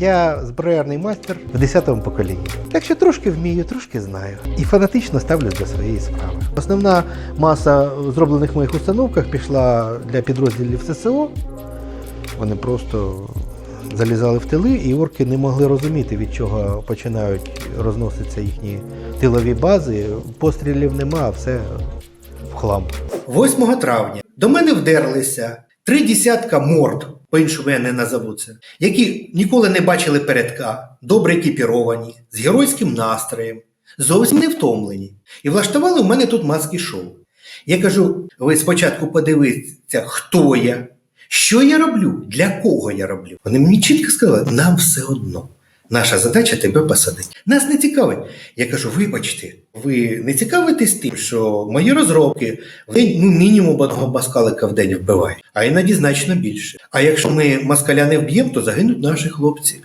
Я зброярний майстер в 10-му поколінні. Так що трошки вмію, трошки знаю. І фанатично ставлюсь до своєї справи. Основна маса зроблених в моїх установках пішла для підрозділів ССО. Вони просто залізали в тили, і орки не могли розуміти, від чого починають розноситися їхні тилові бази. Пострілів нема, все в хлам. 8 травня до мене вдерлися три десятка морд, по-іншому я не назову це, які ніколи не бачили передка, добре екіпіровані, з геройським настроєм, зовсім не втомлені. І влаштували в мене тут маски шоу. Я кажу: ви спочатку подивіться, хто я, що я роблю, для кого я роблю. Вони мені чітко сказали, нам все одно. Наша задача тебе посадити. Нас не цікавить. Я кажу, вибачте, ви не цікавитесь тим, що мої розробки в день ну, мінімум одного маскалика в день вбивають, а іноді значно більше. А якщо ми москаля не вб'ємо, то загинуть наші хлопці.